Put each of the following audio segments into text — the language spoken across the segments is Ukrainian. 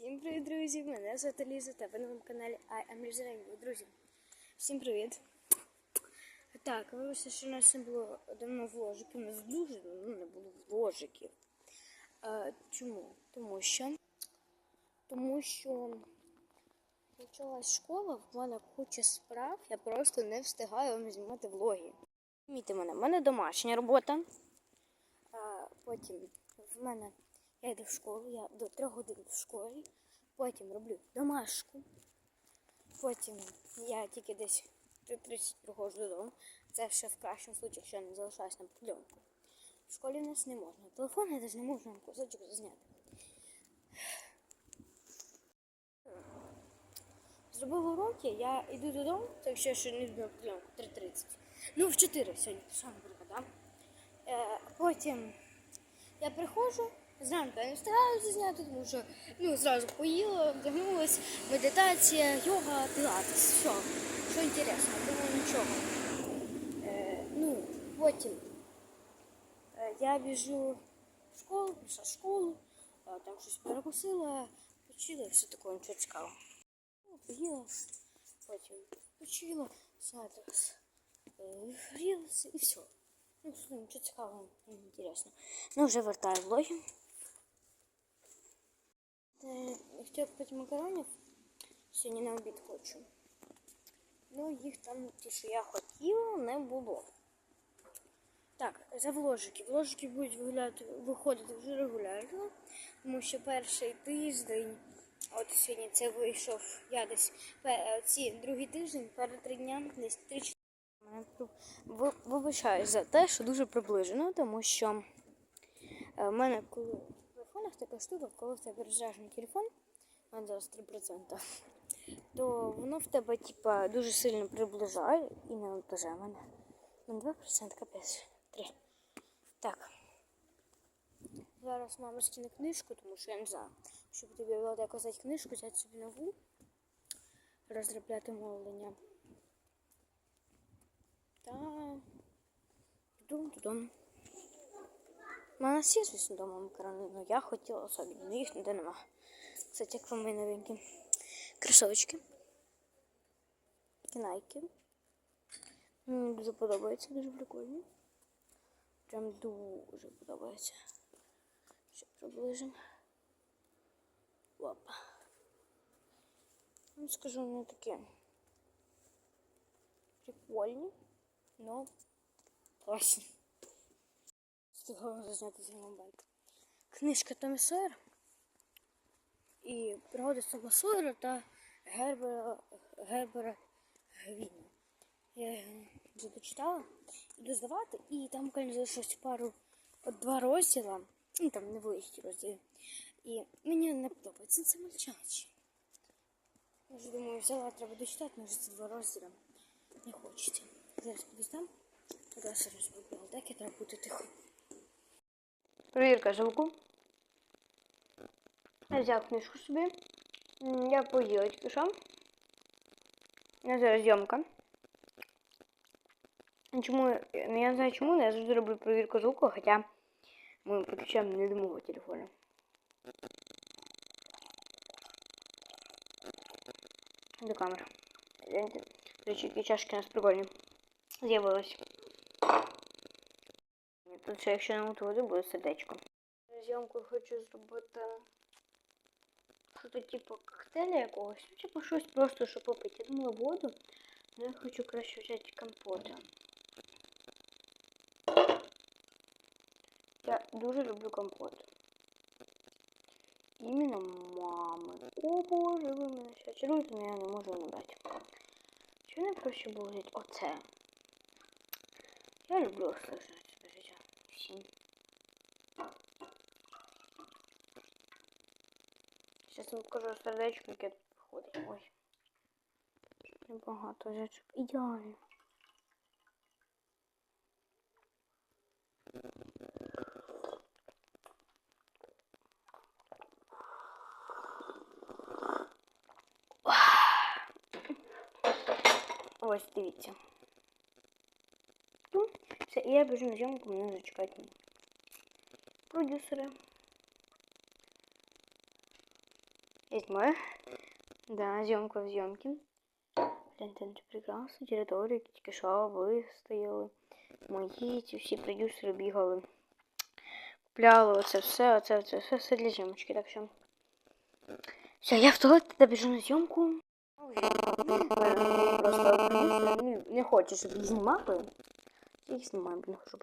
Всім привіт, друзі! Мене звати Ліза та ви на моєму каналі I am Lisa Rainbow. Друзі, всім привіт! Так, вибачте, що у нас не було давно вложиків. У нас дуже давно не було вложиків. А, чому? Тому що тому що почалась школа, в мене куча справ, я просто не встигаю вам знімати влоги. Мійте мене, в мене домашня робота. А, потім в мене я йду в школу, я до трьох годин в школі, потім роблю домашку, потім я тільки десь до 30 приходжу додому. Це ще в кращому випадку, якщо я не залишаюсь на пленку. В школі в нас не можна. Телефон я не можу на кусочок зазняти. Зробив уроки, я йду додому, так що я ще не йду на пленку 3.30. Ну, в 4 сьогодні, саме наприклад, да? Е, потім я приходжу, зранку я не встигаю зняти, тому що ну, зразу поїла, вдягнулась, медитація, йога, пілатес, все. Що інтересно, думаю, нічого. Е, ну, потім е, я біжу в школу, пішла в школу, е, там щось перекусила, почила, все таке, нічого цікавого. Ну, поїла, потім почила, знаєте, е, грілася і все. Ну, нічого цікавого, інтересно. Ну, вже вертаю влоги. Е, Хотів купити макаронів. Сьогодні на обід хочу. Ну, їх там, ті, що я хотіла, не було. Так, за вложики. Вложики будуть виглядати, виходити вже регулярно, тому що перший тиждень, от сьогодні це вийшов, я десь ці другий тиждень, перед три дня, десь три Мене Вибачаю за те, що дуже приближено, тому що е, в мене коли в така штука, коли в тебе розряджений телефон, мене зараз 3%, то воно в тебе типа, дуже сильно приближає і не наближає мене. На 2% капець. 3. Так. Зараз мама скине книжку, тому що я не знаю, щоб тобі було де казати книжку, взяти собі нову, розробляти мовлення. Та додому. У мене всі, звісно, вдома макарони, але я хотіла собі, але їх ніде нема. Кстати, як вам мої новенькі кросовочки. Кінайки. Мені дуже подобається, дуже прикольні. Прям дуже подобається. Ще приближимо. Опа. Ну, скажу, вони такі прикольні, но класні. Встигала зазняти з мобайк. Книжка Томі Сойер і пригоди Тома Сойера та Гербера, Гербера Гвіна. Я його вже дочитала, іду здавати, і там буквально залишилось пару от два розділа, ну там невеличкі розділи. І мені не подобається це мальчачі. Я вже думаю, взяла, треба дочитати, може це два розділи. Не хочеться. Зараз піду. Тоді все. Так і треба бути тихо. Провірка звуку. Я взяв книжку собі. М, Я поїла тільки що. Я зараз зйомка. Чому, ну, я не знаю чому, але я завжди роблю провірку звуку, хоча ми підключаємо не до мого телефону. До камери. Гляньте. До речі, які чашки у нас прикольні. З'явилось. Ще, якщо не води, буде сердечко. Зйомку хочу зробити щось типу коктейля якогось. Ну, типу щось просто, щоб попити. Я думала воду, але я хочу краще взяти компоти. Я дуже люблю компот. Іменно мами. О боже, ви мене ще чаруєте, але я не можу набрати. Чого не проще було взяти оце? Я люблю життя. Всім. Зараз вам покажу сердечко, яке тут виходить. Ой. Небагато взячок. Ідеально. Ось, дивіться. Ну, все, я біжу на зйомку, мене вже чекають продюсери. Есть мы. Да, зйомка в зйомки. Це прекрасно. Території, тільки що вистояли. Мої ці всі продюсери бігали. Купляли оце все, оце, оце все, все для зйомочки. Так що. Все, я в туалет тоді біжу на зйомку. Просто не, не хоче, щоб. Я їх знімаю, бо не хочу.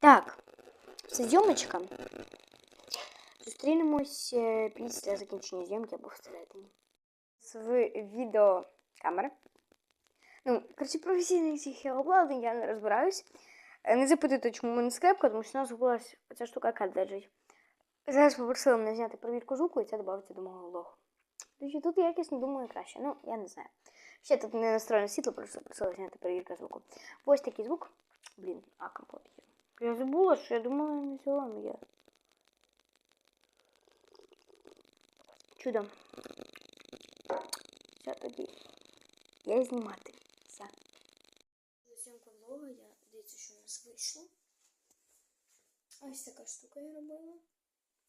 Так, це зйомочка. Зустрінемось е, після закінчення зйомки або всередині. З відеокамери. Ну, коротше, професійних цих обладнань я не розбираюсь. Е, Не запитуйте, чому мене скрепка, тому що у нас згубилась ця штука яка. Зараз попросили мене зняти перевірку звуку і це додається до мого влогу. Тобто тут якісно думаю краще. Ну, я не знаю. Ще тут не настроєне світло, просто просила зняти перевірку звуку. Ось такий звук. Блін, а компот є. Я забула, що я думала, не взяла, но я. Чудо. Все тоді. Я знімати. Все. Зйомка влога, я дивіться, що у нас вийшло. Ось така штука я робила.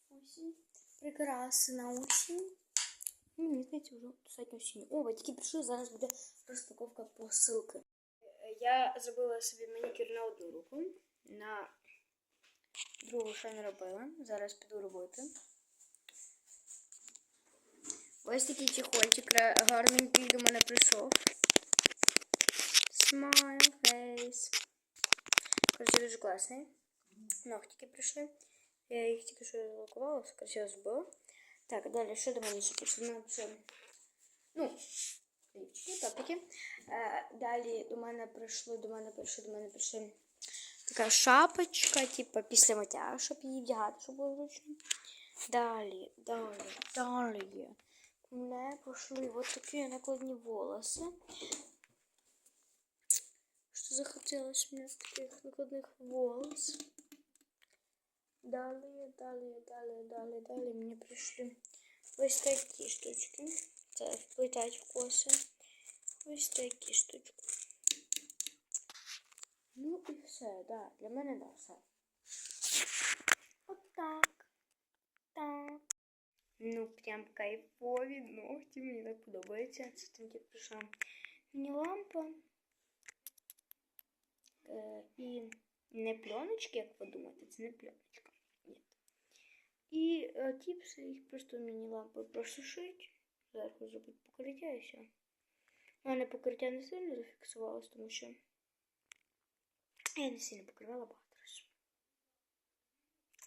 Осінь. Прикраси на осінь. Мені здається, вже достатньо осінь. О, батьки прийшли, зараз буде розпаковка посилки. Я зробила собі манікюр на одну руку, на другу ще не робила. Зараз піду робити. Ось такий чехольчик гарненький до мене прийшов. Smile face. Коротше, дуже класний. Ногтики прийшли. Я їх тільки що залакувала, все красиво зробила. Так, далі, що до мене ще мене Ну, лічки, топики. Е, далі до мене прийшли, до мене прийшли, до мене прийшли така шапочка, типу після миття, щоб її вдягати, щоб було зручно. Далі, далі, далі. У мене пішли вот такі накладні волоси. Що захотілося мені таких накладних волос. Далі, далі, далі, далі, далі мені прийшли ось такі штучки. Це вплетать в коси. Ось такі штучки. Ну і все, да. Для мене да, все. От так. Так. Ну, прям кайфові ногті, мені так подобається. Це там де прийшла мені лампа. Е, і не пленочки, як ви думаєте, це не пленочка. І е, тіпси, їх просто міні-лампи просушить. Зверху зробити покриття і все. У мене покриття не сильно зафіксувалось, тому що я не сильно покривала багато разів.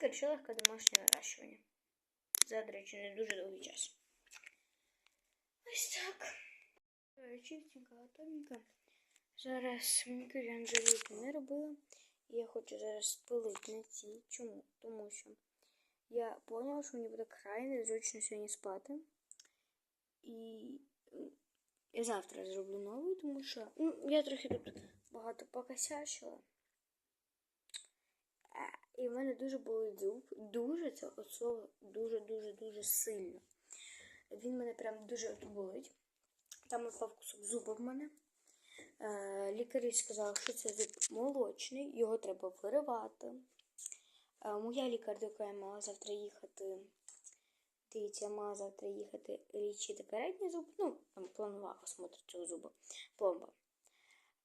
Коротше, легке домашнє наращування. За, до речі, не дуже довгий час. Ось так. Чистенько, готовенько. Зараз манікюр Анжеліки не робила. І я хочу зараз спилити на цій. Чому? Тому що я поняла, що мені буде край незручно сьогодні спати. І я завтра зроблю новий, тому що ну, я трохи тут багато покосячила. І в мене дуже болить зуб. Дуже це от слово дуже-дуже-дуже сильно. Він мене прям дуже болить. Там упав кусок зуба в мене. Е, Лікарі сказали, що це зуб молочний, його треба виривати. Е, Моя лікар, до якої я мала завтра їхати. Дивіться, мала завтра їхати лічити передній зуб. Ну, планувала осмотр цього зуба. Пломба.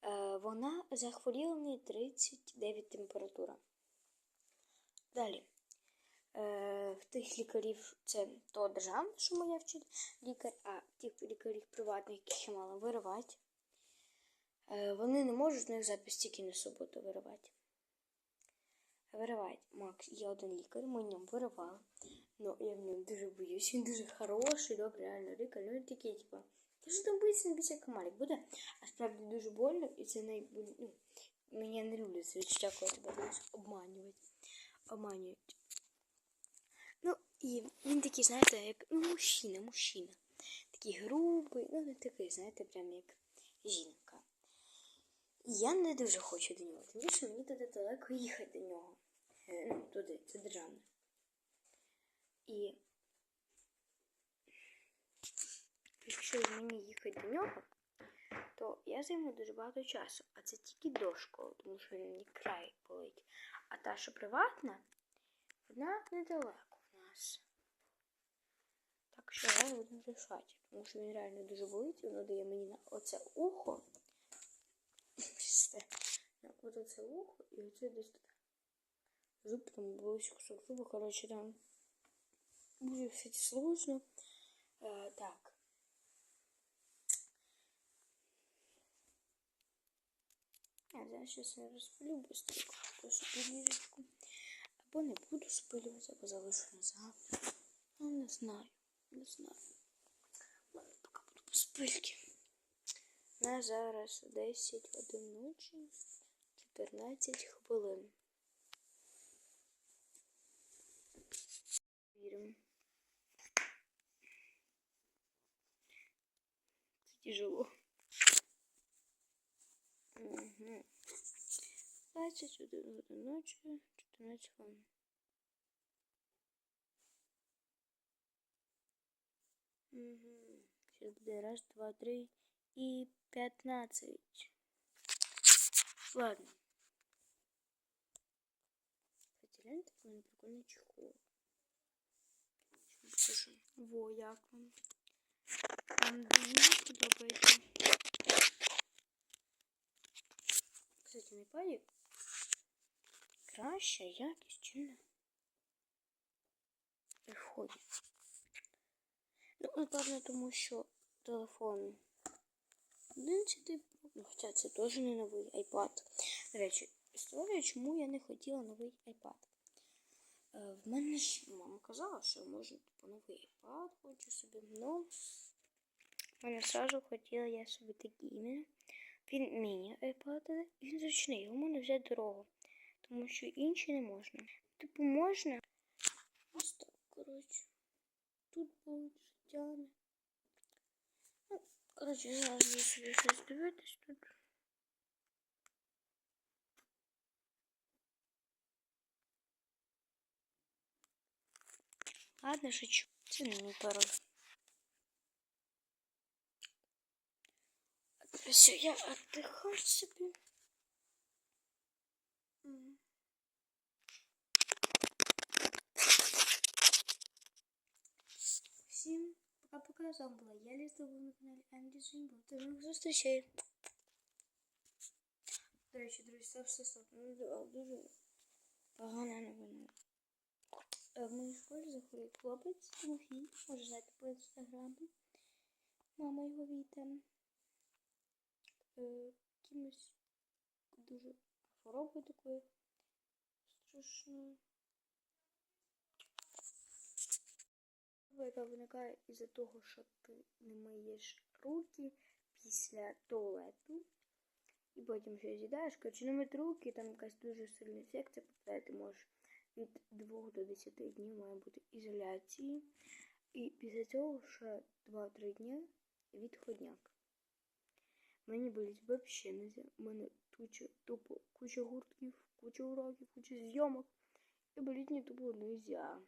Е, Вона захворіла в неї 39 температура. Далі. Е, в тих лікарів це то державне, що моя вчить лікар, а тих лікарів приватних, яких я мала виривати. Вони не можуть з них запис тільки на суботу виривати. Виривають. Макс, є один лікар, ми ньому виривали. Ну, я в ньому дуже боюсь. Він дуже хороший, добрий, реально лікар. Він такий, типу, ти що там боїшся, не бійся комарик буде. А справді дуже больно, і це найболь... ну, Мені не люблять це відчуття, коли тебе обманювати. Обманюють. Ну, і він такий, знаєте, як ну, мужчина, мужчина. Такий грубий, ну не такий, знаєте, прям як жінка. І я не дуже хочу до нього. Тим більше мені туди далеко їхати до нього. Е, Ну, туди, це державне. І якщо мені їхати до нього, то я займу дуже багато часу. А це тільки до школи, тому що мені край болить. А та, що приватна, вона недалеко в нас. Так що зараз будемо рішати. Тому що він реально дуже болить, воно дає мені на оце ухо. Бачите, на от оце ухо і оце десь тут. Зуб там було кусок зуба, коротше, там буде все сложно. Е, так. А зараз щось я розпилю быстренько, підрізочку. Або не буду спилювати, або залишу на завтра. Ну, не знаю, не знаю. Ладно, поки буду по спильки. На зараз 10 годин ночі, 14 хвилин. Віримо. Це тяжело. Угу. 21 годин ночі, 14 хвилин. Сейчас буде раз, два, три и пятнадцать. Ладно. Реально такой прикольный чехол. Во, як вам. Вам подобається. Кстати, на iPad краща якість, чи не? Виходить. Ну, напевно, тому що телефон 11 Pro, ну, хоча це теж не новий iPad. До речі, історія, чому я не хотіла новий iPad. Е, в мене ж мама казала, що можна типу, новий iPad хочу собі. Ну, мене одразу хотіла я собі такий. Він міні-iPad, він зручний, його можна взяти дорого, тому що інші не можна. Типу можна. Ось так, коротше. Тут будуть життями. Ну, коротше, зараз собі щось дивитись тут. Ладно, шучу. Це не мій пароль. Все, я отдыхаю себе. М. Всім пока-пока. З вами була я, Ліза, ви на каналі Анді Зімбо. До нових зустрічей. До речі, друзі, стоп, стоп, стоп. Ну, ду- дуже погана новина. Е, В моїй школі захворів хлопець Тимофій. Може знати по інстаграму. Мама його вітає. Е, Якимось дуже хворобою такою страшною. Яка виникає із-за того, що ти не миєш руки після туалету. І потім ще з'їдаєш, коротше, не мити руки, там якась дуже сильна інфекція попадає, ти можеш від 2 до 10 днів має бути ізоляції. І після цього ще 2-3 дні відходняк. Мені болить вообще нельзя. У мене туча, тупо куча гуртків, куча уроків, куча зйомок. І боліть мені тупо нельзя.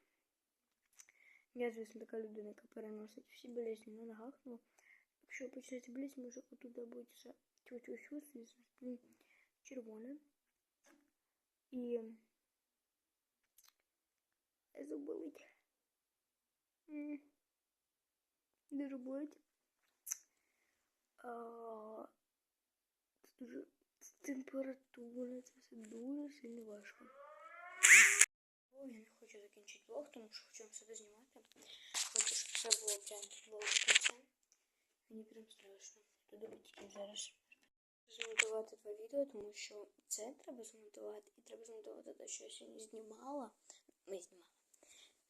Я, звісно, така людина, яка переносить всі болезні на ногах, але якщо почнеться боліти, може отуда буде ще тю-тю-тю, звісно, червоне. І заболить. М. Дуже болить. А, Це дуже це температура, це все дуже сильно важко. Ой, я не хочу закінчити влог, тому що хочу вам себе знімати. Хочу, щоб все було прям було до кінця. Мені прям страшно. Туди тільки зараз змонтувати два відео, тому що це треба змонтувати. І треба змонтувати те, що я сьогодні знімала. Ми знімали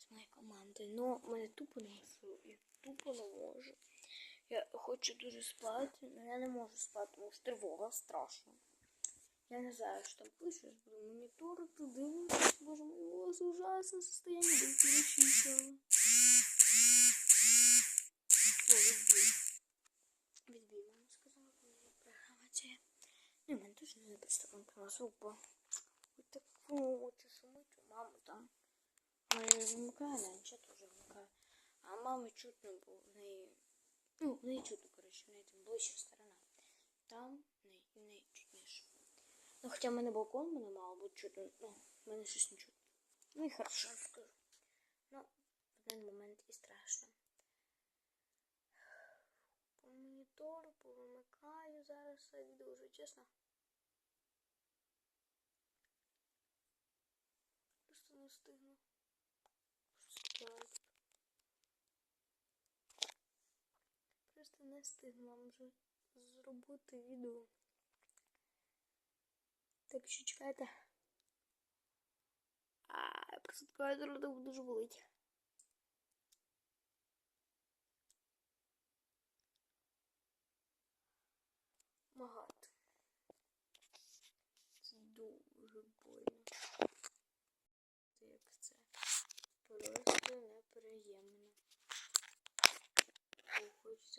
Моєю командою. Но мене тупо не сил. Я тупо не можу. Я хочу дуже спати, але я не можу спати, тому що тривога страшно. Я не знаю, що там пише, я буду моніторити, дивитися. Боже у вас ужасне состояние, да перечитала. О, відбій. Відбій, мама сказала, коли програма ця. Ну, мене теж не представлено про звук, бо ось так хоче шумить, у мами там мамою вимикає, Нанча теж вимикає. А мами чутно, бо в неї. Ну, в неї чутно, коротше, в неї там ближча сторона. Там в неї чутніше. Ну, хоча в мене балкон мене мало буде чутно, ну, в мене щось не чутно. Ну і хорошо скажу. Ну, в один момент і страшно. По монітору повимикаю зараз все відео вже, чесно. Просто не встигну. Не встигну вам вже зробити відео. Так що чекайте. А, просто кайдер так дуже болить.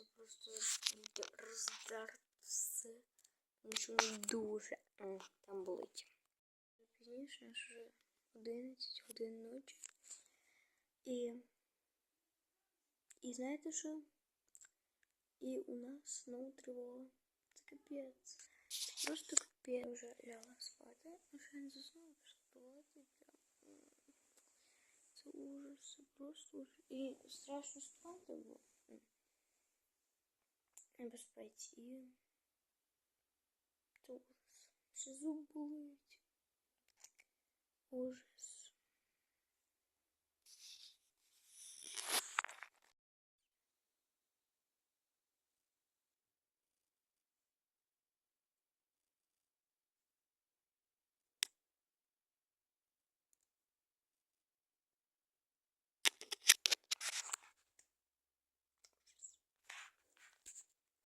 О, Хочеться просто роздати все. Тому що воно дуже О, там болить. Пізніше аж вже 11 годин ночі. І. І знаєте що? І у нас знову тривога. Це капець. Це просто капець. Я вже лягла спати. Ну що я не заснула, пішла спати. Прям. м. Це ужас, це просто ужас. І страшно спати було. М. В безпеці. І. Ще зуб болить. Ужас.